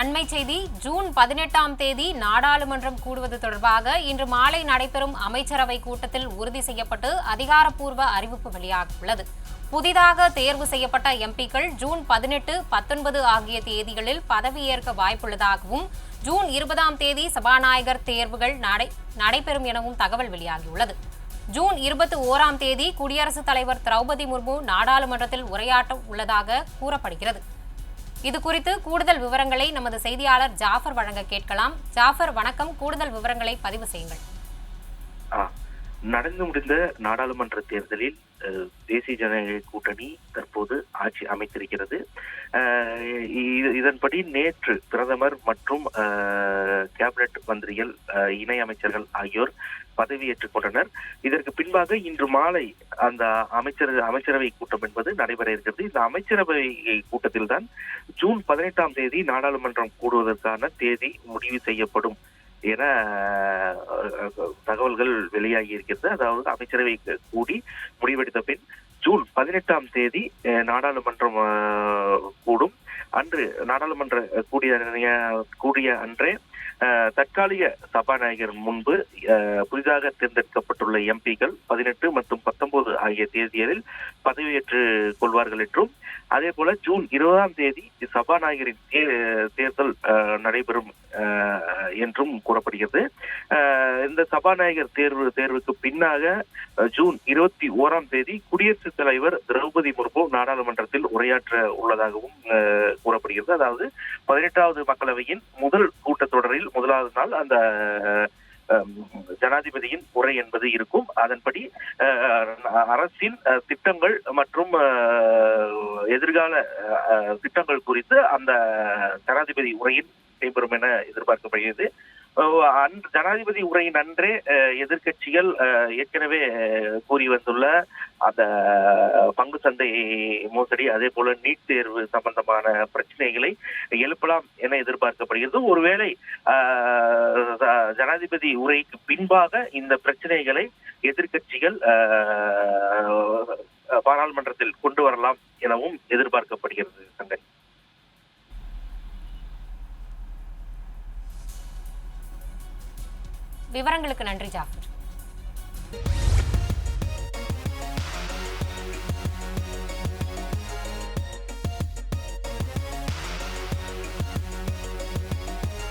அண்மை செய்தி ஜூன் பதினெட்டாம் தேதி நாடாளுமன்றம் கூடுவது தொடர்பாக இன்று மாலை நடைபெறும் அமைச்சரவை கூட்டத்தில் உறுதி செய்யப்பட்டு அதிகாரப்பூர்வ அறிவிப்பு வெளியாகியுள்ளது. புதிதாக தேர்வு செய்யப்பட்ட எம்பிக்கள் ஜூன் பதினெட்டு பத்தொன்பது ஆகிய தேதிகளில் பதவியேற்க வாய்ப்புள்ளதாகவும் ஜூன் இருபதாம் தேதி சபாநாயகர் தேர்வுகள் நடை நடைபெறும் எனவும் தகவல் வெளியாகியுள்ளது. ஜூன் இருபத்தி ஓராம் தேதி குடியரசுத் தலைவர் திரௌபதி முர்மு நாடாளுமன்றத்தில் உரையாற்ற உள்ளதாக கூறப்படுகிறது. இது குறித்து கூடுதல் விவரங்களை நமது செய்தியாளர் ஜாஃபர் வழங்க கேட்கலாம். ஜாஃபர் வணக்கம். கூடுதல் விவரங்களை பதிவு செய்யுங்கள். நடந்து முடிந்த நாடாளுமன்ற தேர்தலில் தேசிய ஜனநாயக கூட்டணி தற்போது ஆட்சி அமைத்திருக்கிறது. இதன்படி நேற்று பிரதமர் மற்றும் கேபினெட் கேபினட் மந்திரிகள் இணை அமைச்சர்கள் ஆகியோர் பதவியேற்றுக் கொண்டனர். இதற்கு பின்பாக இன்று மாலை அந்த அமைச்சர் அமைச்சரவை கூட்டம் என்பது நடைபெற இருக்கிறது. இந்த அமைச்சரவை கூட்டத்தில் தான் ஜூன் பதினெட்டாம் தேதி நாடாளுமன்றம் கூடுவதற்கான தேதி முடிவு செய்யப்படும். என தகவல்கள் வெளியாகி இருக்கிறது அதாவது அமைச்சரவை கூடி முடிவெடுத்த பின் ஜூன் பதினெட்டாம் தேதி நாடாளுமன்றம் கூடும். அன்று நாடாளுமன்ற கூடிய கூடிய அன்றே தற்காலிக சபாநாயகர் முன்பு புதிதாக தேர்ந்தெடுக்கப்பட்டுள்ள எம்பிக்கள் பதினெட்டு மற்றும் பத்தொன்பது ஆகிய தேதிகளில் பதவியேற்று கொள்வார்கள் என்றும் அதே போல ஜூன் இருபதாம் தேதி சபாநாயகரின் தேர்தல் நடைபெறும் என்றும் கூறப்படுகிறது. இந்த சபாநாயகர் தேர்வு தேர்வுக்கு பின்னாக ஜூன் இருபத்தி ஓராம் தேதி குடியரசுத் தலைவர் திரௌபதி முர்மு நாடாளுமன்றத்தில் உரையாற்ற உள்ளதாகவும் கூறப்படுகிறது. அதாவது பதினெட்டாவது மக்களவையின் முதல் கூட்டத்தொடரில் முதலாவது நாள் அந்த ஜனாதிபதியின் உரை என்பது இருக்கும். அதன்படி அஹ், அரசின் அஹ், திட்டங்கள் மற்றும் அஹ், எதிர்கால அஹ், திட்டங்கள் குறித்து அந்த ஜனாதிபதி உரையின் நடைபெறும் என எதிர்பார்க்கப்படுகிறது. ஜனாதிபதி உரையின் அன்றே எதிர்கட்சிகள் எதிர்க்கட்சிகள் ஏற்கனவே கூறி வந்துள்ள அந்த பங்கு சந்தை மோசடி அதே போல நீட் தேர்வு சம்பந்தமான பிரச்சனைகளை எழுப்பலாம் என எதிர்பார்க்கப்படுகிறது. ஒருவேளை ஜனாதிபதி உரைக்கு பின்பாக இந்த பிரச்சனைகளை எதிர்க்கட்சிகள் பாராளுமன்றத்தில் கொண்டு வரலாம் எனவும் எதிர்பார்க்கப்படுகிறது. விவரங்களுக்கு நன்றி ஜாஃபர்.